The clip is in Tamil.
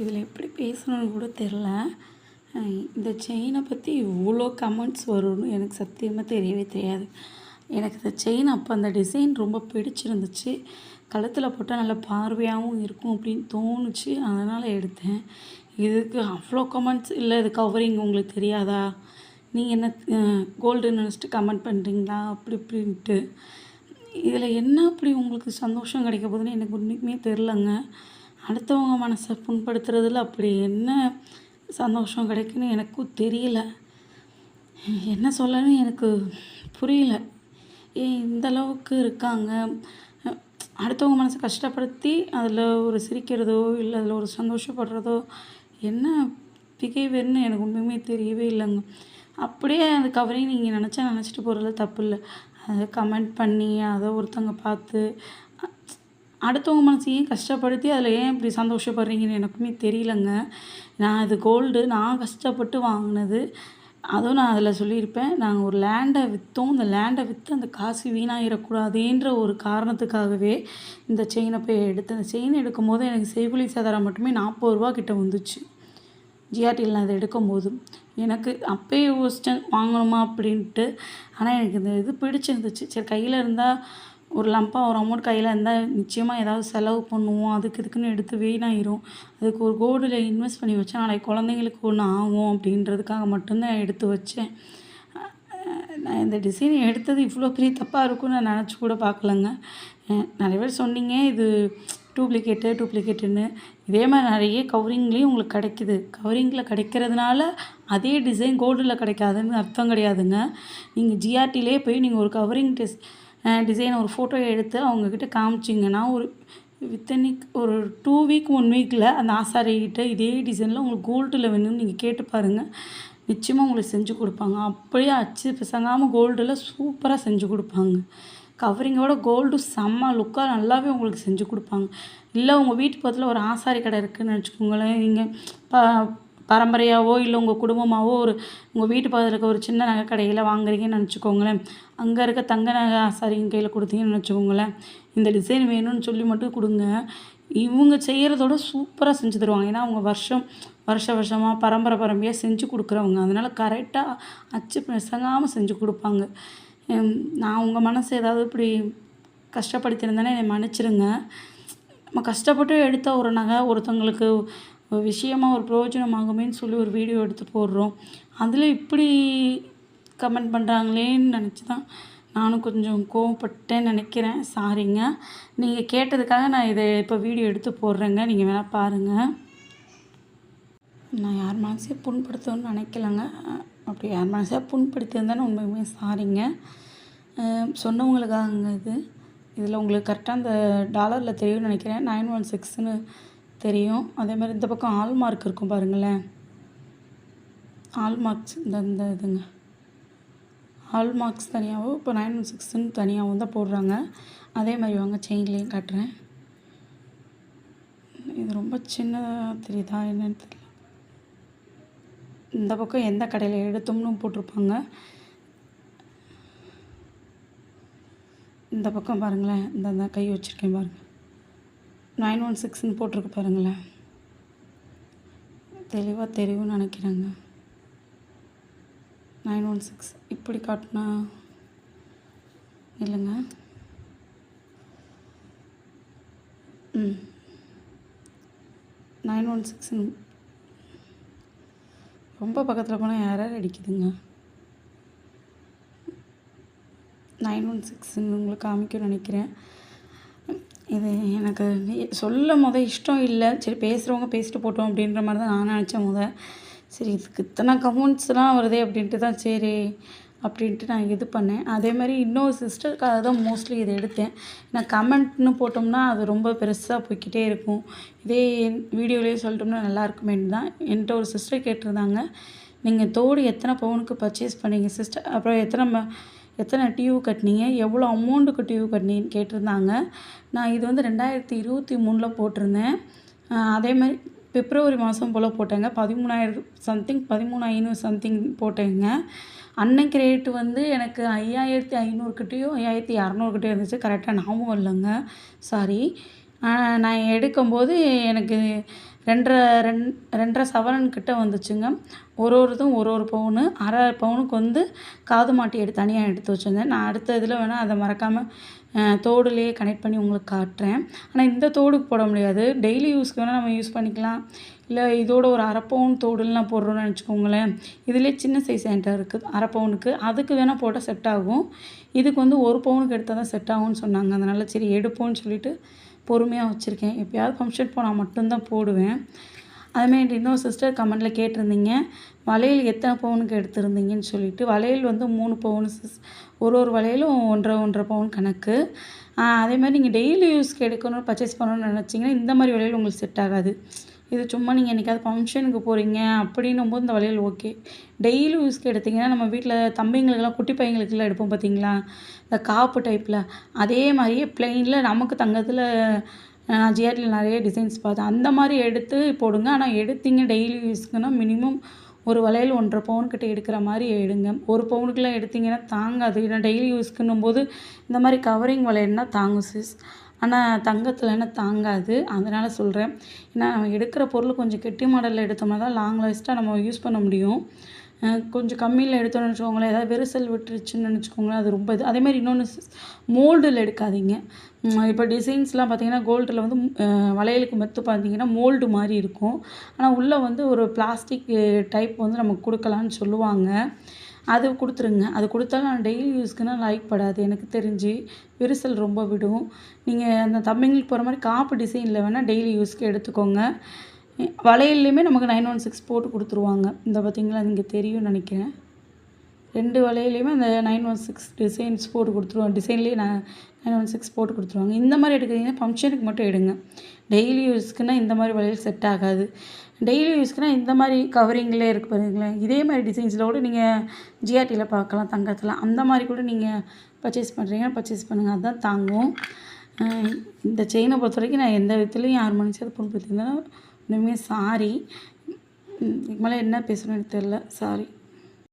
எனக்கு இதில் எப்படி பேசணும்னு கூட தெரில. இந்த செயினை பற்றி இவ்வளோ கமெண்ட்ஸ் வரும்னு எனக்கு சத்தியமாக தெரியவே தெரியாது. எனக்கு இந்த செயின் அப்போ அந்த டிசைன் ரொம்ப பிடிச்சிருந்துச்சு. கழுத்தில் போட்டால் நல்லா பார்வையாகவும் இருக்கும் அப்படின்னு தோணுச்சு. அதனால் எடுத்தேன். இதுக்கு அவ்வளோ கமெண்ட்ஸ் இல்லை இது கவரிங் உங்களுக்கு தெரியாதா? நீங்கள் என்ன கோல்டு நினச்சிட்டு கமெண்ட் பண்ணுறீங்களா அப்படி இப்படின்ட்டு. இதில் என்ன அப்படி உங்களுக்கு சந்தோஷம் கிடைக்க போகுதுன்னு எனக்கு உண்மைக்குமே தெரிலங்க. அடுத்தவங்க மனசை புண்படுத்துறதுல அப்படி என்ன சந்தோஷம் கிடைக்குன்னு எனக்கும் தெரியல. என்ன சொல்லன்னு எனக்கு புரியல. ஏன் இந்த அளவுக்கு இருக்காங்க? அடுத்தவங்க மனசை கஷ்டப்படுத்தி அதில் ஒரு சிரிக்கிறதோ இல்லை அதில் ஒரு சந்தோஷப்படுறதோ என்ன பிஹேவியர்னு எனக்கு ஒன்றுமே தெரியவே இல்லைங்க. அப்படியே அந்த கவரையும் நீங்கள் நினச்சா நினச்சிட்டு போகிறதுல தப்பு இல்லை. அதை கமெண்ட் பண்ணி அதை ஒருத்தவங்க பார்த்து அடுத்தவங்க அடுத்தவங்க மனசையும் கஷ்டப்படுத்தி அதில் ஏன் இப்படி சந்தோஷப்படுறீங்கன்னு எனக்குமே தெரியலங்க. நான் இது கோல்டு நான் கஷ்டப்பட்டு வாங்கினது. அதுவும் நான் அதில் சொல்லியிருப்பேன். நாங்கள் ஒரு லேண்டை விற்றோம் இந்த லேண்டை விற்று அந்த காசு வீணாகிடக்கூடாதுன்ற ஒரு காரணத்துக்காகவே இந்த செயினை போய் எடுத்தேன். அந்த செயின் எடுக்கும்போது எனக்கு செய்குலி சேதாரம் மட்டுமே நாற்பது ரூபா கிட்ட வந்துச்சு. ஜிஆர்டியில் நான் அதை எடுக்கும்போது. எனக்கு அப்போயே யோசித்தேன் வாங்கணுமா அப்படின்ட்டு. ஆனால் எனக்கு இந்த இது பிடிச்சிருந்துச்சு. சரி கையில் இருந்தால் ஒரு லம்பாக ஒரு அமௌண்ட் கையில் இருந்தால் நிச்சயமாக ஏதாவது செலவு பண்ணுவோம். அதுக்கு இதுக்குன்னு எடுத்து வீணாயிரும். அதுக்கு ஒரு கோல்டில் இன்வெஸ்ட் பண்ணி வச்சா நாளைக்கு குழந்தைங்களுக்கு ஒன்று ஆகும் அப்படின்றதுக்காக மட்டும்தான் எடுத்து வச்சேன். நான் இந்த டிசைன் எடுத்தது இவ்வளோ பெரிய தப்பாக இருக்கும்னு நான் நினச்சி கூட பார்க்கலங்க. நிறைய பேர் சொன்னீங்க இது டூப்ளிகேட்டு டூப்ளிகேட்டுன்னு இதே மாதிரி நிறைய கவரிங்லேயும் உங்களுக்கு கிடைக்குது. கவரிங்கில் கிடைக்கிறதுனால அதே டிசைன் கோல்டில் கிடைக்காதுன்னு அர்த்தம் கிடையாதுங்க. நீங்கள் ஜிஆர்டிலே போய் நீங்கள் ஒரு கவரிங் டெஸ்ட் டிசைன் ஒரு ஃபோட்டோ எடுத்து அவங்கக்கிட்ட காமிச்சிங்கன்னா ஒரு வித்தனிக் ஒரு டூ வீக் ஒன் வீக்கில் அந்த ஆசாரிகிட்ட இதே டிசைனில் உங்களுக்கு கோல்டில் வேணும்னு நீங்கள் கேட்டு பாருங்கள் நிச்சயமாக உங்களுக்கு செஞ்சு கொடுப்பாங்க. அப்படியே அச்சு பிசங்காமல் கோல்டில் சூப்பராக செஞ்சு கொடுப்பாங்க. கவரிங்கோட கோல்டு செம்ம லுக்காக நல்லாவே உங்களுக்கு செஞ்சு கொடுப்பாங்க. இல்லை உங்கள் வீட்டு பக்கத்தில் ஒரு ஆசாரி கடை இருக்குதுன்னு வச்சுக்கோங்களேன். நீங்கள் ப பரம்பரையாவோ இல்லை உங்கள் குடும்பமாகவோ ஒரு உங்கள் வீட்டு பக்கத்தில் இருக்க ஒரு சின்ன நகை கடையில் வாங்குறீங்கன்னு நினச்சிக்கோங்களேன். அங்கே இருக்க தங்க நகை ஆசாரிங்க கையில் கொடுத்தீங்கன்னு நினச்சிக்கோங்களேன். இந்த டிசைன் வேணும்னு சொல்லி மட்டும் கொடுங்க. இவங்க செய்கிறதோட சூப்பராக செஞ்சு தருவாங்க. ஏன்னா அவங்க வருஷம் வருஷ வருஷமாக பரம்பரை பரம்பரையாக செஞ்சு கொடுக்குறவங்க. அதனால் கரெக்டாக அச்சு பிசங்காமல் செஞ்சு கொடுப்பாங்க. நான் உங்கள் மனசு ஏதாவது இப்படி கஷ்டப்படுத்தியிருந்தேன்னா என்னை மன்னிச்சிருங்க. நம்ம கஷ்டப்பட்டு எடுத்த ஒரு நகை ஒருத்தவங்களுக்கு ஒரு விஷயமா ஒரு பிரயோஜனமாகுமேன்னு சொல்லி ஒரு வீடியோ எடுத்து போடுறோம். அதில் இப்படி கமெண்ட் பண்ணுறாங்களேன்னு நினச்சி தான் நானும் கொஞ்சம் கோவப்பட்டேன்னு நினைக்கிறேன். சாரிங்க நீங்கள் கேட்டதுக்காக நான் இதை இப்போ வீடியோ எடுத்து போடுறேங்க. நீங்கள் வேணால் பாருங்கள் நான் யார் மனசையும் புண்படுத்தணும்னு நினைக்கலங்க. அப்படி யார் மனசையாக புண்படுத்தியிருந்தாலும் உண்மையுமே சாரிங்க சொன்னவங்களுக்காகங்க இது. இதில் உங்களுக்கு கரெக்டாக அந்த டாலரில் தெரியும்னு நினைக்கிறேன். நைன் ஒன் சிக்ஸ்னு தெரியும். அதே மாதிரி இந்த பக்கம் ஆல் மார்க் இருக்கும் பாருங்களேன். ஆல் மார்க்ஸ் இந்த இந்த இதுங்க. ஆல் மார்க்ஸ் தனியாகவும் இப்போ நைன் ஒன் சிக்ஸ்ன்னு தனியாகவும் தான் போடுறாங்க. அதே மாதிரி வாங்க செயின்லேயும் காட்டுறேன். இது ரொம்ப சின்னதாக தெரியுதா என்னன்னு தெரியல. இந்த பக்கம் எந்த கடையில் எடுத்தோம்னு போட்டிருப்பாங்க. இந்த பக்கம் பாருங்களேன் இந்த கை வச்சுருக்கேன் பாருங்கள் நைன் ஒன் சிக்ஸ்னு போட்டிருக்கு பாருங்களேன். தெளிவாக தெரியும்னு நினைக்கிறேங்க. நைன் ஒன் சிக்ஸ் இப்படி காட்டினா இல்லைங்க. ம். நைன் ஒன் சிக்ஸ்னு ரொம்ப பக்கத்தில் போனால் யாராவது அடிக்குதுங்க? நைன் ஒன் சிக்ஸ்ன்னு உங்களுக்கு காமிக்கணும்னு நினைக்கிறேன். இது எனக்கு சொல்ல சொல்லும் இஷ்டம் இல்லை. சரி பேசுகிறவங்க பேசிட்டு போட்டோம் அப்படின்ற மாதிரி தான் நான் நினச்சேன் முத. சரி இதுக்கு இத்தனை கமெண்ட்ஸ்லாம் வருதே அப்படின்ட்டு தான் சரி அப்படின்ட்டு நான் இது பண்ணேன். அதே மாதிரி இன்னொரு சிஸ்டருக்காக தான் மோஸ்ட்லி இதை எடுத்தேன். நான் கமெண்ட்னு போட்டோம்னா அது ரொம்ப பெருசாக போய்கிட்டே இருக்கும். இதே வீடியோலேயே சொல்லிட்டோம்னா நல்லாயிருக்குமேன்னு தான். என்கிட்ட ஒரு சிஸ்டர் கேட்டிருந்தாங்க. நீங்கள் தோடு எத்தனை பவுனுக்கு பர்ச்சேஸ் பண்ணீங்க சிஸ்டர் அப்புறம் எத்தனை ம- எத்தனை டியூ கட்டினீங்க? எவ்வளோ அமௌண்ட்டுக்கு டியூ கட்டினீங்கன்னு கேட்டிருந்தாங்க. நான் இது வந்து ரெண்டாயிரத்தி இருபத்தி மூணில் போட்டிருந்தேன். அதே மாதிரி பிப்ரவரி மாதம் போல் போட்டேங்க. பதிமூணாயிரம் சம்திங் பதிமூணு ஐநூறு சம்திங் போட்டேங்க. அன்னைக்கு ரேட்டு வந்து எனக்கு ஐயாயிரத்தி ஐநூறுக்கிட்டேயோ ஐயாயிரத்தி இரநூறுக்கிட்டே இருந்துச்சு. கரெக்டாக ஞாபகம் இல்லைங்க. சாரி. நான் எடுக்கும்போது எனக்கு ரெண்டரை ரெண் ரெண்டரை சவரன்கிட்ட வந்துச்சுங்க. ஒரு ஒரு இதுவும் ஒரு ஒரு பவுனு அரை பவுனுக்கு வந்து காது மாட்டி எடுத்து தனியாக எடுத்து வச்சுருந்தேன். நான் அடுத்த இதில் வேணால் அதை மறக்காமல் தோடுலேயே கனெக்ட் பண்ணி உங்களுக்கு காட்டுறேன். ஆனால் இந்த தோடுக்கு போட முடியாது. டெய்லி யூஸ்க்கு வேணால் நம்ம யூஸ் பண்ணிக்கலாம். இல்லை இதோட ஒரு அரை பவுன் தோடுலாம் போடுறோன்னு நினச்சிக்கோங்களேன். இதிலே சின்ன சைஸ் என்கிட்ட இருக்குது அரை பவுனுக்கு. அதுக்கு வேணால் போட்டால் செட் ஆகும். இதுக்கு வந்து ஒரு பவுனுக்கு எடுத்தால் தான் செட் ஆகும்னு சொன்னாங்க. அதனால் சரி எடுப்போம்னு சொல்லிட்டு பொறுமையாக வச்சுருக்கேன். எப்பயாவது ஃபங்க்ஷன் போனால் மட்டும்தான் போடுவேன். அதுமாரி இன்னொரு சிஸ்டர் கமெண்டில் கேட்டிருந்தீங்க வளையல் எத்தனை பவுனுக்கு எடுத்திருந்தீங்கன்னு சொல்லிட்டு. வளையல் வந்து மூணு பவுன் சிஸ் ஒரு ஒரு வளையலும் ஒன்றரை ஒன்றரை பவுன் கணக்கு. அதே மாதிரி நீங்கள் டெய்லி யூஸ்க்கு எடுக்கணும் பர்ச்சேஸ் பண்ணணும்னு நினச்சிங்கன்னா இந்த மாதிரி வளையல் உங்களுக்கு செட் ஆகாது. இது சும்மா நீங்கள் என்றைக்காவது ஃபங்க்ஷனுக்கு போகிறீங்க அப்படின்னும் போது இந்த வளையல் ஓகே டெய்லி யூஸ்க்கு எடுத்திங்கன்னா நம்ம வீட்டில் தம்பிங்களுக்கெல்லாம் குட்டி பையங்களுக்கெல்லாம் எடுப்போம் பார்த்தீங்களா இந்த காப்பு டைப்பில் அதே மாதிரியே பிளெயினில் நமக்கு தங்கத்தில் நான் ஜிஆர்டியில் நிறைய டிசைன்ஸ் பார்த்தேன். அந்த மாதிரி எடுத்து போடுங்க. ஆனால் எடுத்தீங்க டெய்லி யூஸ்க்குன்னா மினிமம் ஒரு வளையல் ஒன்றரை பவுன்கிட்ட எடுக்கிற மாதிரி எடுங்க. ஒரு பவுனுக்குலாம் எடுத்தீங்கன்னா தாங்காது. ஏன்னா டெய்லி யூஸ்க்குன்னும் போது இந்த மாதிரி கவரிங் வளையல்னால் தாங்கும் சிஸ் ஆனால் தங்கத்தில்னா தாங்காது. அதனால் சொல்கிறேன் ஏன்னா நம்ம எடுக்கிற பொருள் கொஞ்சம் கெட்டி மாடலில் எடுத்தோம்னா தான் லாங் லாஸ்ட்டாக நம்ம யூஸ் பண்ண முடியும். கொஞ்சம் கம்மியில் எடுத்தோம்னு வச்சுக்கோங்களேன் ஏதாவது விரிசல் விட்டுருச்சுன்னு நினச்சிக்கோங்களேன். அது ரொம்ப இது. அதேமாதிரி இன்னொன்று மோல்டில் எடுக்காதீங்க. இப்போ டிசைன்ஸ்லாம் பார்த்தீங்கன்னா கோல்டில் வந்து வளையலுக்கு மெத்து பார்த்தீங்கன்னா மோல்டு மாதிரி இருக்கும். ஆனால் உள்ளே வந்து ஒரு பிளாஸ்டிக் டைப் வந்து நமக்கு கொடுக்கலான்னு சொல்லுவாங்க. அது கொடுத்துருங்க. அது கொடுத்தாலும் நான் டெய்லி யூஸ்க்குன்னா லைக் படாது. எனக்கு தெரிஞ்சு விரிசல் ரொம்ப விடும். நீங்கள் அந்த தம்பிங்களுக்கு போகிற மாதிரி காப்பு டிசைனில் வேணால் டெய்லி யூஸ்க்கு எடுத்துக்கோங்க. வளையல்லையுமே நமக்கு நைன் ஒன் சிக்ஸ் போட்டு கொடுத்துருவாங்க. இந்த பார்த்தீங்களா இங்கே தெரியும்னு நினைக்கிறேன். ரெண்டு வலையிலையுமே அந்த நைன் ஒன் சிக்ஸ் டிசைன்ஸ் போட்டு கொடுத்துருவாங்க. டிசைன்லேயே நான் நைன் ஒன் சிக்ஸ் போட்டு கொடுத்துருவாங்க. இந்த மாதிரி எடுக்கிறீங்கன்னா ஃபங்க்ஷனுக்கு மட்டும் எடுங்க. டெய்லி யூஸ்க்குன்னா இந்த மாதிரி வளையல் செட் ஆகாது. டெய்லி யூஸ்க்குனா இந்த மாதிரி கவரிங்லேயே இருக்குது பாருங்களேன். இதே மாதிரி டிசைன்ஸில் கூட நீங்கள் ஜிஆர்டியில் பார்க்கலாம் தங்கத்தில். அந்த மாதிரி கூட நீங்கள் பர்ச்சேஸ் பண்ணுறீங்கன்னா பர்ச்சேஸ் பண்ணுங்கள் அதுதான் தாங்கும். இந்த செயினை பொறுத்த வரைக்கும் நான் எந்த விதத்துலையும் யார் மனுஷன் புண்படுத்தியிருந்தாலும் இனிமேல் சாரி இதுக்கு மேலே என்ன பேசணும்னு தெரில சாரி